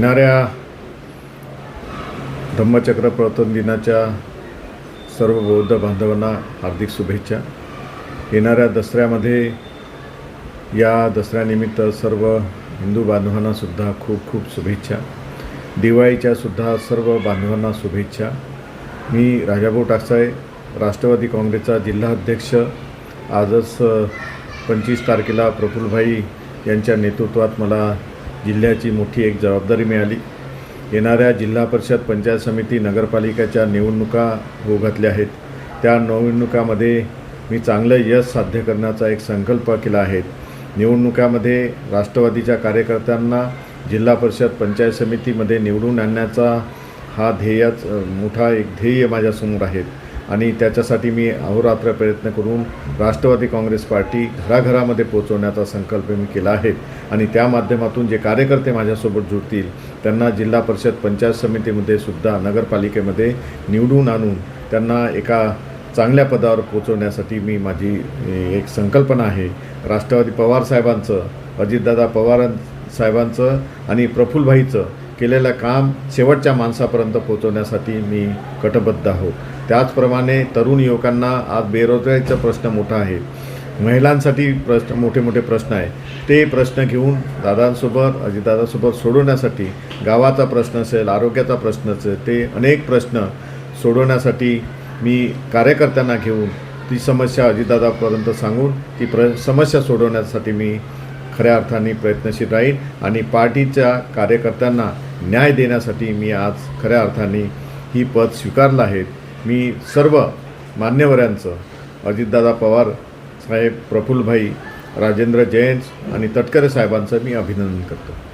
येणाऱ्या धम्मचक्र प्रवर्तन दिनाच्या सर्व बौद्ध बांधवांना हार्दिक शुभेच्छा. येणाऱ्या दसऱ्यामध्ये या दसऱ्यानिमित्त सर्व हिंदू बांधवांनासुद्धा खूप खूप शुभेच्छा. दिवाळीच्यासुद्धा सर्व बांधवांना शुभेच्छा. मी राजाभाऊ टाकसाळे राष्ट्रवादी काँग्रेसचा जिल्हा अध्यक्ष आजच पंचवीस तारखेला प्रफुल्लभाई यांच्या नेतृत्वात मला जिल्ह्याची मोठी एक जबाबदारी मिळाली. येणाऱ्या जिल्हा परिषद पंचायत समिती नगरपालिकेच्या निवडणुका होऊ घातल्या आहेत. त्या निवडणुकामध्ये मी चांगलं यश साध्य करण्याचा एक संकल्प केला आहे. निवडणुकामध्ये राष्ट्रवादीच्या कार्यकर्त्यांना जिल्हा परिषद पंचायत समितीमध्ये निवडून आणण्याचा हा ध्येयच मोठा एक ध्येय माझ्यासमोर आहे. आणि त्याच्यासाठी मी अहोरात्र प्रयत्न करून राष्ट्रवादी काँग्रेस पार्टी घराघरामध्ये पोचवण्याचा संकल्प मी केला आहे. आणि त्या माध्यमातून जे कार्यकर्ते माझ्यासोबत जुळतील त्यांना जिल्हा परिषद पंचायत समितीमध्ये सुद्धा नगरपालिकेमध्ये निवडून आणून त्यांना एका चांगल्या पदावर पोचवण्यासाठी मी माझी एक संकल्पना आहे. राष्ट्रवादी पवार साहेबांचं अजितदादा पवार साहेबांचं आणि प्रफुल्लभाईचं केलेलं काम शेवटच्या माणसापर्यंत पोहोचवण्यासाठी मी कटबद्ध आहोत. त्याचप्रमाणे तरुण युवकांना आज बेरोजगारीचा प्रश्न मोठा आहे. महिलांसाठी प्रश्न मोठे मोठे प्रश्न आहे ते प्रश्न घेऊन दादांसोबत अजितदादासोबत सोडवण्यासाठी गावाचा प्रश्न असेल आरोग्याचा प्रश्न असेल ते अनेक प्रश्न सोडवण्यासाठी मी कार्यकर्त्यांना घेऊन ती समस्या अजितदादापर्यंत सांगून ती प्र समस्या सोडवण्यासाठी मी खऱ्या अर्थाने प्रयत्नशील राहील आणि पार्टीच्या कार्यकर्त्यांना न्याय देण्यासाठी मी आज खऱ्या अर्थाने ही पद स्वीकारलं आहे. मी सर्व मान्यवरांचं अजितदादा पवार साहेब प्रफुल्लभाई राजेंद्र जयंत आणि तटकरे साहेबांचं मी अभिनंदन करतो.